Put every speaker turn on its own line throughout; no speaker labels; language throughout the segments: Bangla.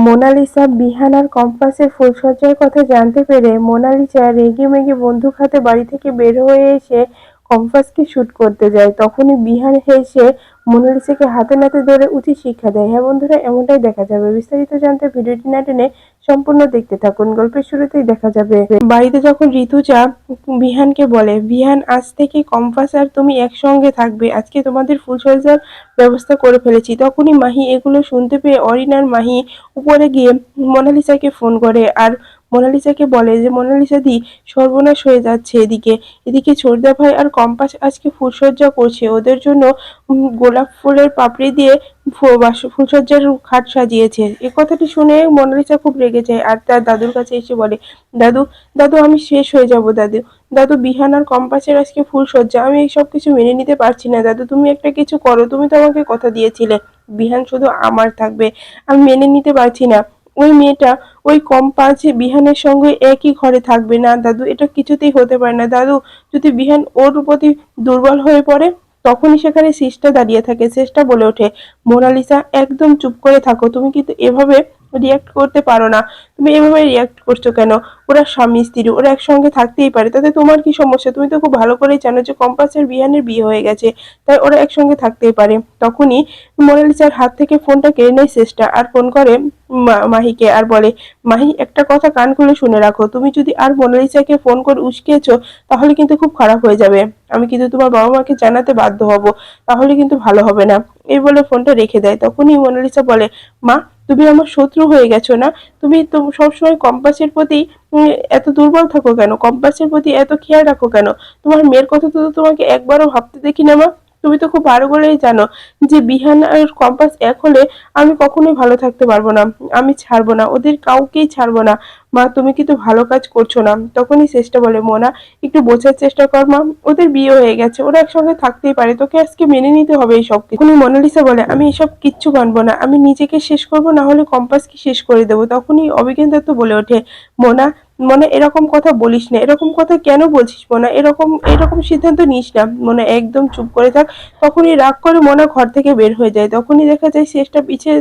মোনালিসা বিহান আর কম্পাসের ফুলসজ্জার কথা জানতে পেরে মোনালিসা রেগে মেগে বন্দুক হাতে বাড়ি থেকে বের হয়ে এসে কম্পাসকে শুট করতে যায়, তখনই বিহান হেসে মোনালিসাকে হাতে নাতে ধরে উচিত শিক্ষা দেয়। হ্যাঁ বন্ধুরা, এমনটাই দেখা যাবে। বিস্তারিত জানতে ভিডিওটি না টেনে সম্পূর্ণ দেখতে থাকুন। গল্পের শুরুতেই দেখা যাবে। বাড়িতে যখন ঋতুজা বিহানকে বলে, বিহান, আজ থেকে কম্পাস আর তুমি একসঙ্গে থাকবে। আজকে তোমাদের ফুল সজ্জার ব্যবস্থা করে ফেলেছি। তখনই মাহি এগুলো শুনতে পেয়ে অরিনার মাহি উপরে গিয়ে মোনালিসাকে ফোন করে, আর মোনালিসাকে বলে যে, মোনালিসা দি, সর্বনাশ হয়ে যাচ্ছে এদিকে। এদিকে ছোটদা ভাই আর কম্পাস আজকে ফুলসজ্জা করছে। ওদের জন্য গোলাপ ফুলের পাপড়ি দিয়ে ফুলসজ্জার খাট সাজিয়েছে। এ কথাটি শুনে মোনালিসা খুব রেগে যায় আর তার দাদুর কাছে এসে বলে, দাদু দাদু, আমি শেষ হয়ে যাব, দাদু। দাদু, বিহান আর কম্পাসের আজকে ফুলসজ্জা আমি এইসব কিছু মেনে নিতে পারছি না, দাদু। তুমি একটা কিছু করো। তুমি তো আমাকে কথা দিয়েছিলে। বিহান শুধু আমার থাকবে। আমি মেনে নিতে পারছি না। ওই মেয়েটা ওই কম পাঁচে বিহানের সঙ্গে একই ঘরে থাকবে না। দাদু, এটা কিছুতেই হতে পারে না। দাদু, যদি বিহান ওর প্রতি দুর্বল হয়ে পড়ে, তখনই সেখানে শেষটা দাঁড়িয়ে থাকে। শেষটা বলে ওঠে, মোনালিসা, একদম চুপ করে থাকো। তুমি কিন্তু এভাবে রিয়াক্ট করতে পারো না। তুমি এভাবে রিয়াক্ট করছ কেন? ওরা স্বামী, স্ত্রী, ওরা একসঙ্গে থাকতেই পারে। তাতে তোমার কি সমস্যা? তুমি তো খুব ভালো করেই জানো যে কম্পাসের বিহানের বিয়ে হয়ে গেছে, তাই ওরা একসঙ্গে থাকতেই পারে। তখনই মোনালিসার হাত থেকে ফোনটা কেড়ে নেয় চেষ্টা আর ফোন করে মাহিকে আর বলে, মাহি, একটা কথা কান খুলে শুনে রাখো। তুমি যদি আর মোনালিসাকে ফোন করে উস্কিয়েছো, তাহলে কিন্তু খুব খারাপ হয়ে যাবে। আমি কিন্তু তোমার বাবা মাকে জানাতে বাধ্য হব। তাহলে কিন্তু ভালো হবে না। এই বলে ফোনটা রেখে দেয়। তখনই মোনালিসা বলে, মা, তুমি আমার শত্রু হয়ে গেছো না? তুমি তো সবসময় কম্পাসের প্রতি এত দুর্বল থাকো কেন? কম্পাসের প্রতি এত খেয়াল রাখো কেন? তোমার মেয়ের কথা তো তোমাকে একবারও ভাবতে দেখি না, মা। তুমি তো খুব ভালো করেই জানো যে বিহান আর কম্পাস এক হলে আমি কখনোই ভালো থাকতে পারব না, আমি ছাড়বো না, ওদের কাউকেই ছাড়বো না। মা, তুমি কিন্তু ভালো কাজ করছ না? তখনই চেষ্টা বলে, মোনা, একটু বোঝার চেষ্টা কর মা, ওদের বিয়ে হয়ে গেছে, ওরা একসঙ্গে থাকতেই পারে, তোকে আজকে মেনে নিতে হবে এই সব তখনই মোনালিসা বলে, আমি এসব কিচ্ছু মানবো না, আমি নিজেকে শেষ করব, না হলে কম্পাসকে শেষ করে দেবো। তখনই অভিজ্ঞান দত্ত বলে ওঠে, মোনা মনে এরকম কথা বলিস না, এরকম কথা কেন বলছিস মোনা? এরকম এরকম সিদ্ধান্ত নিস না, মনে একদম চুপ করে থাক। তখনই রাগ করে মোনা ঘর থেকে বের হয়ে যায়। তখনই দেখা যায় শেষটা পিছিয়ে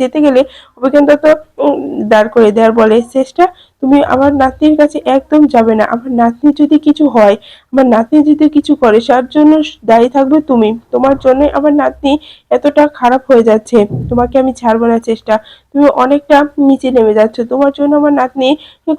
যেতে গেলে অভিজ্ঞতা তো দাঁড় করে দেওয়ার বলে, শেষটা তুমি আমার নাতনির কাছে একদম যাবে না। আমার নাতনি যদি কিছু হয়, আমার নাতনি যদি কিছু করে, তার জন্য দায়ী থাকবে তুমি। তোমার জন্য আমার নাতনি এতটা খারাপ হয়ে যাচ্ছে। তোমাকে আমি ছাড়বো না চেষ্টা। তুমি অনেকটা নিচে নেমে যাচ্ছ। তোমার জন্য আমার নাতনি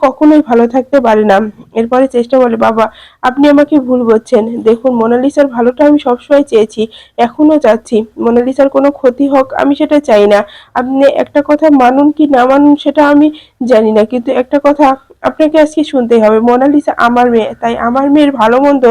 কখনোই ভালো থাকতে পারে না। এরপরে চেষ্টা বলে, বাবা, আপনি আমাকে ভুল বলছেন। দেখুন, মোনালিসার ভালোটা আমি সবসময় চেয়েছি। এখনও চাচ্ছি মোনালিসার কোনো ক্ষতি হোক, আমি সেটা চাই না। আপনি একটা কথা মানুন কি না মানুন, সেটা আমি জানি না। কিন্তু একটা কথা আপনাকে আজকে শুনতেই হবে। মোনালিসা আমার মেয়ে, তাই আমার মেয়ের ভালো মন্দ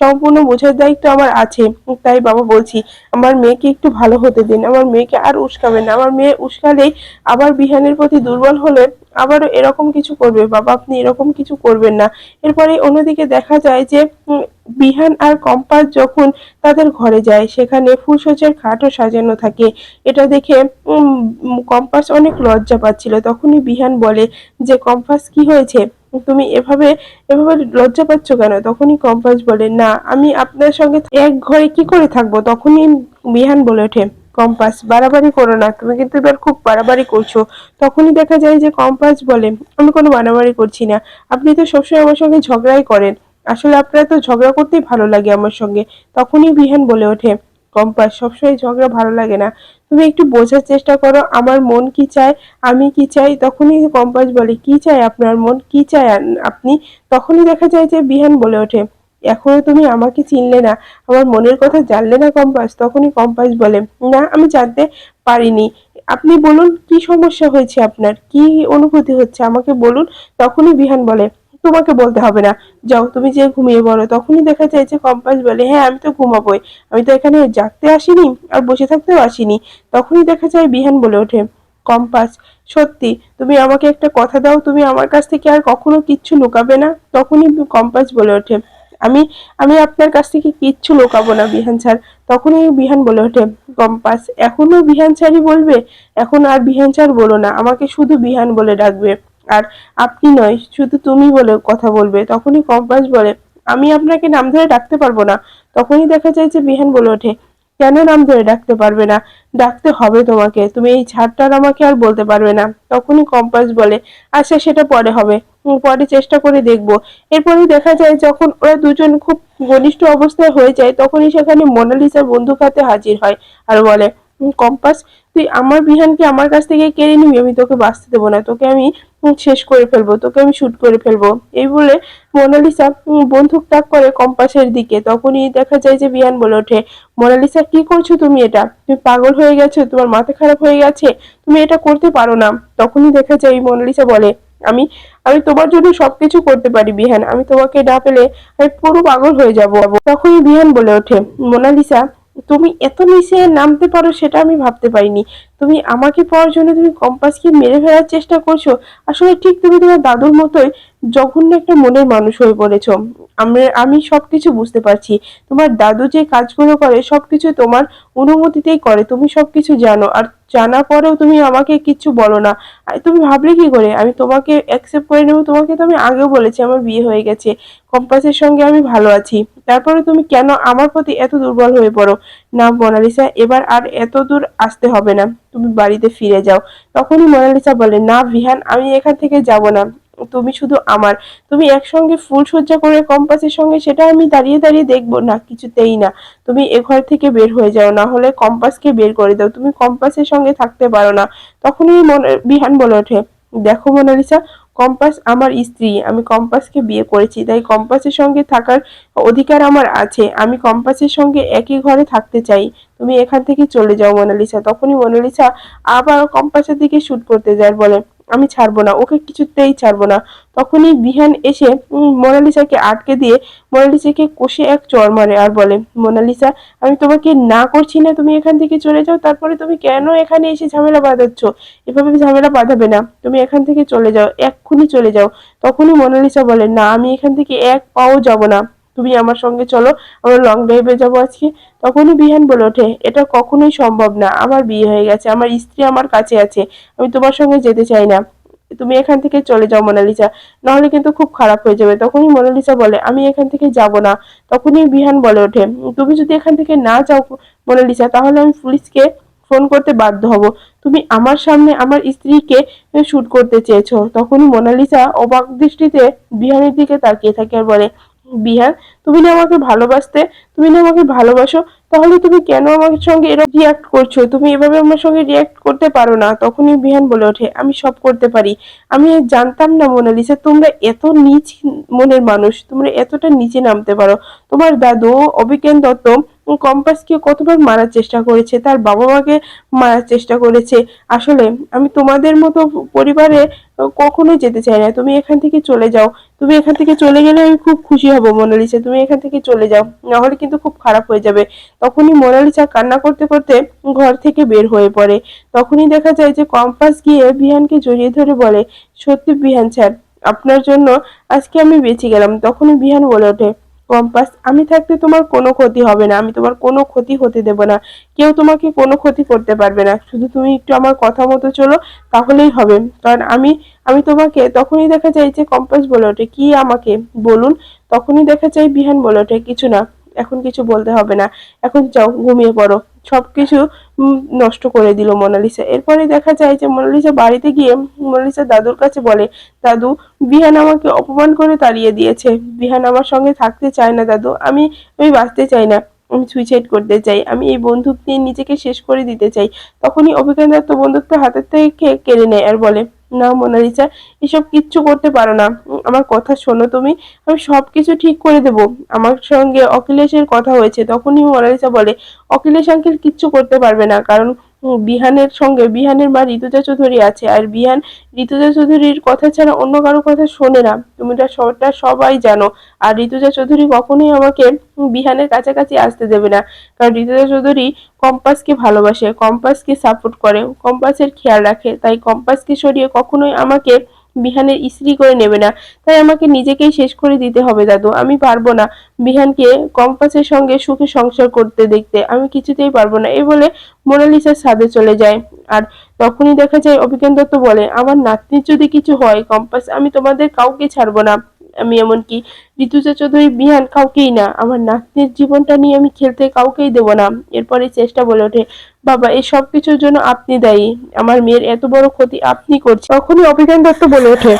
সম্পূর্ণ বোঝার দায়িত্ব আমার আছে। তাই বাবা বলছি, আমার মেয়েকে একটু ভালো হতে দিন। আমার মেয়েকে আর উস্কাবেন না। আমার মেয়ে উস্কালেই আবার বিহানের প্রতি দুর্বল হলে আবারও এরকম কিছু করবে। বাবা, আপনি এরকম কিছু করবেন না। এরপরে অন্যদিকে দেখা যায় যে বিহান আর কম্পাস যখন তাদের ঘরে যায়, সেখানে ফুলসজ্জার খাটও সাজানো থাকে। এটা দেখে কম্পাস অনেক লজ্জা পাচ্ছিল। তখনই বিহান বলে যে, কম্পাস, কি হয়েছে? তুমি এভাবে এভাবে লজ্জা পাচ্ছ কেন? তখনই কম্পাস বলে, না, আমি আপনার সঙ্গে এক ঘরে কি করে থাকব? তখনই বিহান বলে ওঠে, কম্পাস, বাড়াবাড়ি করো না, তুমি কিন্তু এবার খুব বাড়াবাড়ি করছ। তখনই দেখা যায় যে কম্পাস বলে, আমি কোনো বাড়াবাড়ি করছি না, আপনি তো সবসময় আমার সঙ্গে ঝগড়াই করেন। আসলে আপনার তো ঝগড়া করতেই ভালো লাগে আমার সঙ্গে। তখনই বিহান বলে ওঠে, কম্পাস, সবসময় ঝগড়া ভালো লাগে না। তুমি একটু বোঝার চেষ্টা করো, আমার মন কি চায়, আমি কি চাই? তখনই কম্পাস বলে, কি চাই আপনার মন? কি চায় আপনি তখনই দেখা যায় যে বিহান বলে ওঠে, এখনও তুমি আমাকে চিনলে না, আমার মনের কথা জানলে না কম্পাস? তখনই কম্পাস বলে, না, আমি জানতে পারিনি। আপনি বলুন, কি সমস্যা হয়েছে আপনার? কি অনুভূতি হচ্ছে? আমাকে বলুন। তখনই বিহান বলে তোমাকে বলতে হবে না। যাও, তুমি যে ঘুমিয়ে পড়ো। তখনই দেখা যায় যে কম্পাস বলে হ্যাঁ আমি তো ঘুমাবোই। আমি তো এখানে জাগতে আসিনি আর বসে থাকতেও আসিনি। তখনই দেখা যায় বিহান বলে ওঠে, কম্পাস, সত্যি, তুমি আমাকে একটা কথা দাও। তুমি আমার কাছ থেকে আর কখনো কিচ্ছু লুকাবে না? তখনই কম্পাস বলে ওঠে, আমি আমি আপনার কাছ থেকে কিচ্ছু লুকাবো না বিহান স্যার। তখনই বিহান বলে ওঠে, কম্পাস, এখনও বিহান স্যারই বলবে? এখন আর বিহান স্যার বলো না। আমাকে শুধু বিহান বলে ডাকবে। আর আপনি নয় শুধু তুমি বলে কথা বলবে। তখনই কম্পাস বলে আমি আপনাকে নাম ধরে ডাকতে পারব না। তখনই দেখা যায় যে বিহান বলে ওঠে কেন নাম ধরে ডাকতে পারবে না? ডাকতে হবে তোমাকে তুমি এই ছাড়টার আমাকে আর বলতে পারবে না। তখনই কম্পাস বলে আচ্ছা সেটা পরে হবে। পরে চেষ্টা করে দেখব। এরপরে দেখা যায় যখন ওরা দুজন খুব ঘনিষ্ঠ অবস্থায় হয়ে যায় তখনই সেখানে মোনালিসা বন্ধু খাতে হাজির হয় আর বলে "উম, কম্পাস। তুই আমার বিহানকে আমার কাছ থেকে কেড়ে নিবি, আমি তোকে বাঁচতে দেবো না। তোকে আমি শেষ করে ফেলব, তোকে আমি শ্যুট করে ফেলব। এই বলে মোনালিসা বন্দুক তাক করে কম্পাসের দিকে। তখনই দেখা যায় যে বিহান বলে ওঠে, মোনালিসা, কি করছ তুমি এটা? তুমি পাগল হয়ে গেছো, তোমার মাথা খারাপ হয়ে গেছে, তুমি এটা করতে পারো না। তখনই দেখা যায় মোনালিসা বলে, আমি আমি তোমার জন্য সবকিছু করতে পারি বিহান, আমি তোমাকে না পেলে আমি পুরো পাগল হয়ে যাব। তখনই বিহান বলে ওঠে, মোনালিসা তুমি এত নিচে নামতে পারো সেটা আমি ভাবতে পারিনি। তুমি আমাকে পাওয়ার জন্য তুমি কম্পাসকে মেরে ফেলার চেষ্টা করছ। আসলে ঠিক তুমি তোমার দাদুর মতোই জঘন্য একটা মনের মানুষ হয়ে পড়েছ। আমরা আমি সবকিছু বুঝতে পারছি। তোমার দাদু যে কাজগুলো করে সবকিছু তোমার অনুমতিতেই করে। তুমি সব কিছু জানো। আর জানার পরেও তুমি আমাকে কিচ্ছু বলো না। তুমি ভাবলে কি করে? আমি তোমাকে অ্যাকসেপ্ট করে নেব, তোমাকে তো আমি আগেও বলেছি আমার বিয়ে হয়ে গেছে। কম্পাসের সঙ্গে আমি ভালো আছি। তারপরে তুমি কেন আমার প্রতি এত দুর্বল হয়ে পড়ো? না, মোনালিসা, এবার আর এত দূর আসতে হবে না। তুমি বাড়িতে ফিরে যাও। তখনই মোনালিসা বলে, না বিহান আমি এখান থেকে যাব না। তুমি শুধু আমার। তুমি একসঙ্গে ফুল সজ্জা করে কম্পাসের সঙ্গে সেটা আমি দাঁড়িয়ে দাঁড়িয়ে দেখব। না, কিছুতেই না। তুমি এ ঘর থেকে বের হয়ে যাও, না হলে কম্পাসকে বের করে দাও। তুমি কম্পাসের সঙ্গে থাকতে পারো না। তখনই বিহান বলে ওঠে, দেখো মোনালিসা, কম্পাস আমার স্ত্রী। আমি কম্পাসকে বিয়ে করেছি, তাই কম্পাসের সঙ্গে থাকার অধিকার আমার আছে। আমি কম্পাসের সঙ্গে একই ঘরে থাকতে চাই। তুমি এখান থেকে চলে যাও মোনালিসা। তখনই মোনালিসা আবার কম্পাসের দিকে শ্যুট করতে যায়, বলে আমি ছাড়বো না, ওকে কিছুতেই ছাড়বো না। তখনই বিহান এসে মোনালিসাকে আটকে দিয়ে মোনালিসাকে কষে এক চর মারে আর বলে, মোনালিসা, আমি তোমাকে না করছি না, তুমি এখান থেকে চলে যাও, তারপরে তুমি কেন এখানে এসে ঝামেলা বাঁধাচ্ছ? এভাবে ঝামেলা বাঁধাবে না, তুমি এখান থেকে চলে যাও, এক্ষুনি চলে যাও। তখনই মোনালিসা বলে, না, আমি এখান থেকে এক পাও যাব না। তুমি আমার সঙ্গে চলো, আমরা লং ড্রাইভে যাব আজকে। তখনই বিহান বলে ওঠে, এটা কখনোই সম্ভব না, আমার বিয়ে হয়ে গেছে, আমার স্ত্রী আমার কাছে আছে, আমি তোমার সঙ্গে যেতে চাই না। তুমি এখান থেকে চলে যাও, মোনালিসা, নাহলে কিন্তু খুব খারাপ হয়ে যাবে। তখনই মোনালিসা বলে, আমি এখান থেকে যাব না। তখনই বিহান বলে ওঠে তুমি যদি এখান থেকে না যাও, মোনালিসা, তাহলে আমি পুলিশকে ফোন করতে বাধ্য হব। তুমি আমার সামনে আমার স্ত্রীকে শ্যুট করতে চেয়েছো। তখনই মোনালিসা অবাক দৃষ্টিতে বিহানের দিকে তাকিয়ে থাকে আর বলে বিহান তুমি না আমাকে ভালোবাসতে তুমি না আমাকে ভালোবাসো তাহলে তুমি কেন আমার সঙ্গে এরকম রিয়াক্ট করছ? তুমি এভাবে আমার সঙ্গে রিয়াক্ট করতে পারো না। তখনই বিহান বলে ওঠে, আমি সব করতে পারি। আমি জানতাম না, মোনালিসা, তোমরা এত নিচ মনের মানুষ, তোমরা এতটা নিচে নামতে পারো। তোমার দাদু অভিজ্ঞান দত্ত কম্পাসকে কতবার মারার চেষ্টা করেছে, তার বাবা মাকে মারার চেষ্টা করেছে। আসলে আমি তোমাদের মতো পরিবারে কখনোই যেতে চাই না। তুমি এখান থেকে চলে যাও। তুমি এখান থেকে চলে গেলে আমি খুব খুশি হব, মোনালিসা। তুমি এখান থেকে চলে যাও। নাহলে কিন্তু খুব খারাপ হয়ে যাবে। তখনই মোনালিসা কান্না করতে করতে ঘর থেকে বের হয়ে পড়ে। তখনই দেখা যায় যে কম্পাস গিয়ে বিহানকে জড়িয়ে ধরে বলে, সত্যি বিহান স্যার, আপনার জন্য আজকে আমি বেঁচে গেলাম। তখনই বিহান বলে ওঠে, কম্পাস, আমি থাকতে তোমার কোনো ক্ষতি হবে না, আমি তোমার কোনো ক্ষতি হতে দেব না। কেউ তোমাকে কোনো ক্ষতি করতে পারবে না। শুধু তুমি একটু আমার কথা মতো চলো, তাহলেই হবে। কারণ আমি আমি তোমাকে তখনই দেখা যায় যে কম্পাস বলে ওঠে, কি আমাকে? বলুন। তখনই দেখা যায় বিহান বলে ওঠে, কিছু না। এখন কিছু বলতে হবে না। এখন যাও, ঘুমিয়ে পড়ো। সব কিছু নষ্ট করে দিল মোনালিসা। এরপরে দেখা যায় যে মোনালিসা বাড়িতে গিয়ে মোনালিসা দাদুর কাছে বলে, দাদু, বিহান আমাকে অপমান করে তাড়িয়ে দিয়েছে। বিহান আমার সঙ্গে থাকতে চায় না, দাদু। আমি আমি বাঁচতে চাই না। আমি সুইসাইড করতে চাই। আমি এই বন্দুক নিয়ে নিজেকে শেষ করে দিতে চাই। তখনই অভিজ্ঞান দত্ত বন্দুকটা হাতের থেকে কেড়ে নেয় আর বলে না মোনালিসা এসব কিচ্ছু করতে পারো না। আমার কথা শোনো তুমি। আমি সব কিছু ঠিক করে দেব। আমার সঙ্গে অখিলেশের কথা হয়েছে। তখনই মোনালিসা বলে, অখিলেশ আঙ্কেল কিচ্ছু করতে পারবে না। কারণ বিহানের সঙ্গে, বিহানের মা ঋতুজা চৌধুরী আছে। আর বিহান, ঋতুজা চৌধুরীর কথা ছাড়া অন্য কারও কথা শোনে না। তুমি সবটা সবাই জানো। আর ঋতুজা চৌধুরী কখনোই আমাকে বিহানের কাছাকাছি আসতে দেবে না। কারণ ঋতুজা চৌধুরী কম্পাসকে ভালোবাসে, কম্পাসকে সাপোর্ট করে, কম্পাসের খেয়াল রাখে। তাই কম্পাসকে সরিয়ে কখনোই আমাকে বিহানের স্ত্রী করে নেবে না। তাই আমাকে নিজেকেই শেষ করে দিতে হবে, দাদু। আমি পারব না বিহানকে কম্পাসের সঙ্গে সুখে সংসার করতে দেখতে। আমি কিছুতেই পারব না। এ বলে মোনালিসার সাদে চলে যায়। আর তখনই দেখা যায় অভিজ্ঞান দত্ত বলে, আমার নাতনির যদি কিছু হয় কম্পাস, আমি তোমাদের কাউকে ছাড়বো না। আমি এমনকি ঋতুজা চৌধুরী বিহান কাউকেই না, আমার নাতনির জীবনটা নিয়ে আমি খেলতে কাউকেই দেব না। এরপরে চেষ্টা বলে ওঠে, বাবা, এই সব কিছুর জন্য আপনি দায়ী। আমার মেয়ের এত বড় ক্ষতি আপনি করছেন। তখনই অভিজ্ঞান দত্ত বলে ওঠে,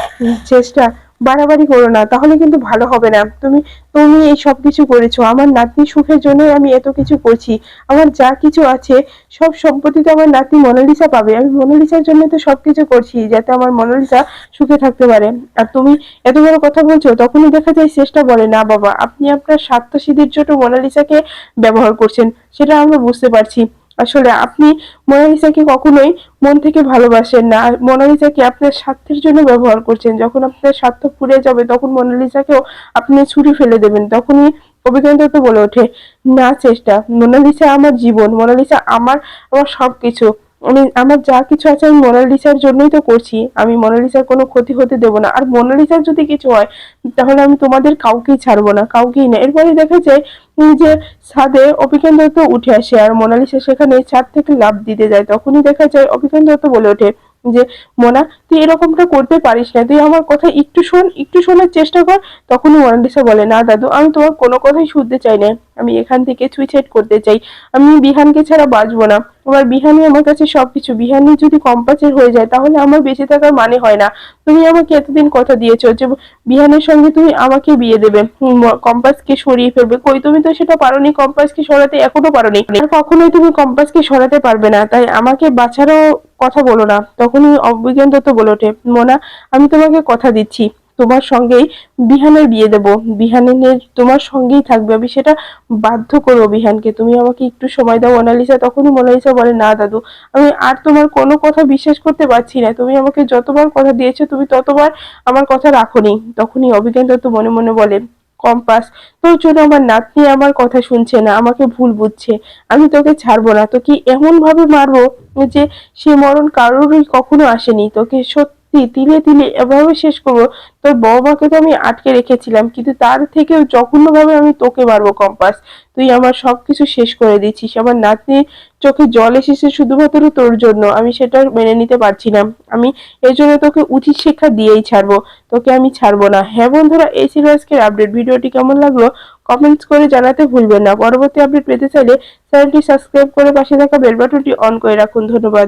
চেষ্টা বাড়াবাড়ি করো না, তাহলে কিন্তু ভালো হবে না। তুমি তুমি এই সব কিছু করেছ। আমার নাতনি সুখের জন্যই আমি এত কিছু করছি। আমার যা কিছু আছে, সব সম্পত্তি তো আমার নাতনি মোনালিসা পাবে। আমি মোনালিসার জন্য তো সব কিছু করছি, যাতে আমার মোনালিসা সুখে থাকতে পারে। আর তুমি এত বড় কথা বলছো, তখনই দেখা যায় চেষ্টা বলে, না বাবা, আপনি আপনার স্বার্থ সিদ্ধির জন্য মোনালিসাকে ব্যবহার করছেন, সেটা আমরা বুঝতে পারছি। আসলে আপনি মোনালিসাকে কখনোই মন থেকে ভালোবাসেন না। মোনালিসাকে আপনার স্বার্থের জন্য ব্যবহার করছেন। যখন আপনার স্বার্থ ফুরে যাবে, তখন মোনালিসাকেও আপনি ছুরি ফেলে দেবেন। তখনই অভিজ্ঞতা তো বলে ওঠে, না চেষ্টা মোনালিসা আমার জীবন মোনালিসা আমার আমার সবকিছু। আমি আমার যা কিছু আছে আমি মোনালিসার জন্যই তো করছি। আমি মোনালিসার কোনো ক্ষতি হতে দেবো না। আর মোনালিসার যদি কিছু হয়, তাহলে আমি তোমাদের কাউকেই ছাড়বো না, কাউকেই না। এরপরে দেখা যায় যে ছাদে অপিকেন দত্ত উঠে আসে, আর মোনালিসা সেখানে ছাদ থেকে লাভ দিতে যায়। তখনই দেখা যায় অপিকেন দত্ত বলে ওঠে যে, মোনা, তুই এরকমটা করতে পারিস না। তুই আমার কথা একটু শোন, একটু শোনার চেষ্টা কর। তখনই মোনালিসা বলে, না, দাদু, আমি তোমার কোনো কথাই শুনতে চাই না। আমি এখান থেকে সুইসাইড করতে চাই। আমি বিহানকে ছাড়া বাঁচবো না। আমার বিহানি আমার কাছে সবকিছু। বিহানি যদি কম্পাসের হয়ে যায়, তাহলে আমার বেঁচে থাকার মানে হয় না। তুমি আমাকে এতদিন কথা দিয়েছ যে, বিহানের সঙ্গে তুমি আমাকে বিয়ে দেবে। কম্পাসকে সরিয়ে ফেলবে। কই, তুমি তো সেটা পারোনি। কম্পাসকে সরাতে এখনও পারোনি। কখনোই তুমি কম্পাসকে সরাতে পারবে না। তাই আমাকে বাঁচারও কথা বলো না। তখনই অভিজ্ঞান দত্ত বলে ওঠে, মোনা, আমি তোমাকে কথা দিচ্ছি। তোমার সঙ্গেই বিহানের বিয়ে দেব। বিহানের তোমার সঙ্গেই থাকবে। আমি সেটা বাধ্য করব বিহানকে। তুমি আমাকে একটু সময় দাও, মোনালিসা। তখনই মোনালিসা বলে, না দাদু, আমি আর তোমার কোনো কথা বিশ্বাস করতে পারছি না। তুমি আমাকে যতবার কথা দিয়েছ, তুমি ততবার আমার কথা রাখো নি তখনই অভিজ্ঞান দত্ত মনে মনে বলে কম্পাস। তোর জন্য আমার নাতনি আমার কথা শুনছে না, আমাকে ভুল বুঝছে। আমি তোকে ছাড়বো না, তোকে এমন ভাবে মারবো যে সে মরণ কারোরই কখনো আসেনি। তোকে সত্যি তিলে তিলে এভাবে শেষ করব। তোর বৌমাকে তো আমি আটকে রেখেছিলাম, কিন্তু তার থেকেও জঘন্য ভাবে আমি তোকে মারবো কম্পাস। তুই আমার সবকিছু শেষ করে দিচ্ছিস। আমার নাতনির চোখে জল এসেছে শুধুমাত্র তোর জন্য। আমি সেটা মেনে নিতে পারছি না। আমি এই জন্য তোকে উচিত শিক্ষা দিয়েই ছাড়বো। তোকে আমি ছাড়বো না। হ্যাঁ বন্ধুরা, এই ছিল আজকের আপডেট ভিডিওটি কেমন লাগল কমেন্টস করে জানাতে ভুলবেন না। পরবর্তী আপডেট পেতে চাইলে চ্যানেলটি সাবস্ক্রাইব করে পাশে থাকা বেল বাটনটি অন করে রাখুন। ধন্যবাদ।